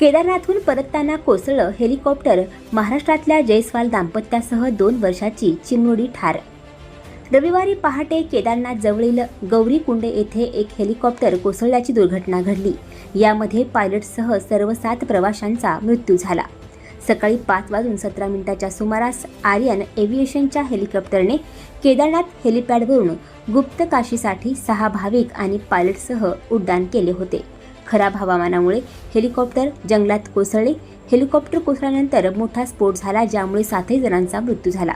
केदारनाथहून परतताना कोसळलं हेलिकॉप्टर महाराष्ट्रातल्या जयस्वाल दाम्पत्यासह दोन वर्षाची चिमुरडी ठार. रविवारी पहाटे केदारनाथ जवळील गौरीकुंड येथे एक हेलिकॉप्टर कोसळल्याची दुर्घटना घडली. यामध्ये पायलटसह सर्व सात प्रवाशांचा मृत्यू झाला. सकाळी पाच वाजून सतरा मिनिटाच्या सुमारास आर्यन एव्हिएशनच्या हेलिकॉप्टरने केदारनाथ हेलिपॅडवरून गुप्त काशीसाठी सहा भाविक आणि पायलटसह उड्डाण केले होते. खराब हवामानामुळे हेलिकॉप्टर जंगलात कोसळले. हेलिकॉप्टर कोसळल्यानंतर मोठा स्फोट झाला ज्यामुळे सातही जणांचा मृत्यू झाला.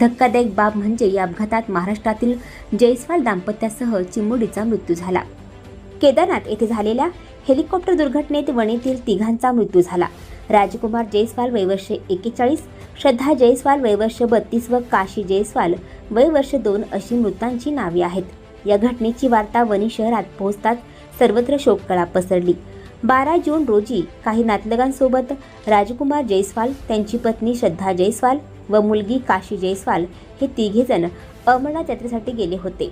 धक्कादायक बाब म्हणजे या अपघातात महाराष्ट्रातील जयस्वाल दाम्पत्यासह चिमुडीचा मृत्यू झाला. केदारनाथ येथे झालेल्या हेलिकॉप्टर दुर्घटनेत वणीतील तिघांचा मृत्यू झाला. राजकुमार जयस्वाल वयवर्ष एकेचाळीस श्रद्धा जयस्वाल वयवर्ष बत्तीस व काशी जयस्वाल वयवर्ष दोन अशी मृतांची नावे आहेत. या घटनेची वार्ता वणी शहरात पोहोचताच सर्वत्र शोककळा पसरली. बारा जून रोजी काही नातलगांसोबत राजकुमार जयस्वाल त्यांची पत्नी श्रद्धा जयस्वाल व मुलगी काशी जयस्वाल हे तिघेजण अमरनाथ यात्रेसाठी गेले होते.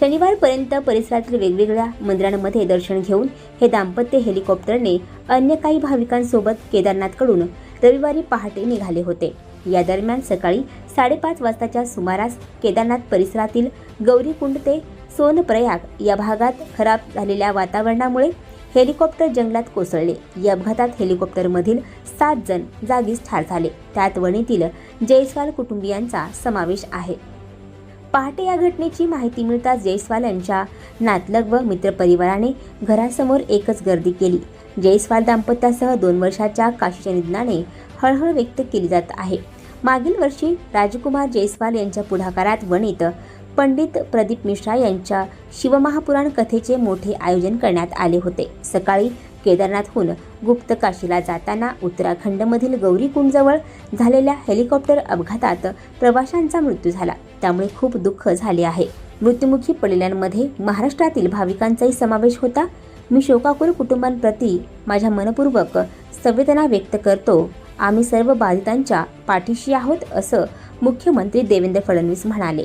शनिवारपर्यंत परिसरातील वेगवेगळ्या मंदिरांमध्ये दर्शन घेऊन हे दाम्पत्य हेलिकॉप्टरने अन्य काही भाविकांसोबत केदारनाथकडून रविवारी पहाटे निघाले होते. या दरम्यान सकाळी साडेपाच वाजताच्या सुमारास केदारनाथ परिसरातील गौरीकुंड ते सोनप्रयाग या भागात खराब झालेल्या वातावरणामुळे हेलिकॉप्टर जंगलात कोसळले. या अपघातात हेलिकॉप्टरमधील सात जण जागीच ठार झाले. त्यात वणीतील जयस्वाल कुटुंबियांचा समावेश आहे. पहाटे या घटनेची माहिती मिळताच जयस्वाल यांच्या नातलग व मित्रपरिवाराने घरासमोर एकच गर्दी केली. जयस्वाल दाम्पत्यासह दोन वर्षाच्या काशीच्या निधनाने हळहळ व्यक्त केली जात आहे. मागील वर्षी राजकुमार जयस्वाल यांच्या पुढाकारात वणीत पंडित प्रदीप मिश्रा यांच्या शिवमहापुराण कथेचे मोठे आयोजन करण्यात आले होते. सकाळी केदारनाथहून गुप्त काशीला जाताना उत्तराखंडमधील गौरीकुंडजवळ झालेल्या हेलिकॉप्टर अपघातात प्रवाशांचा मृत्यू झाला. त्यामुळे खूप दुःख झाले आहे. मृत्युमुखी पडलेल्यांमध्ये महाराष्ट्रातील भाविकांचाही समावेश होता. मी शोकाकुल कुटुंबांप्रती माझ्या मनपूर्वक संवेदना व्यक्त करतो. आम्ही सर्व बाधितांच्या पाठीशी आहोत असं मुख्यमंत्री देवेंद्र फडणवीस म्हणाले.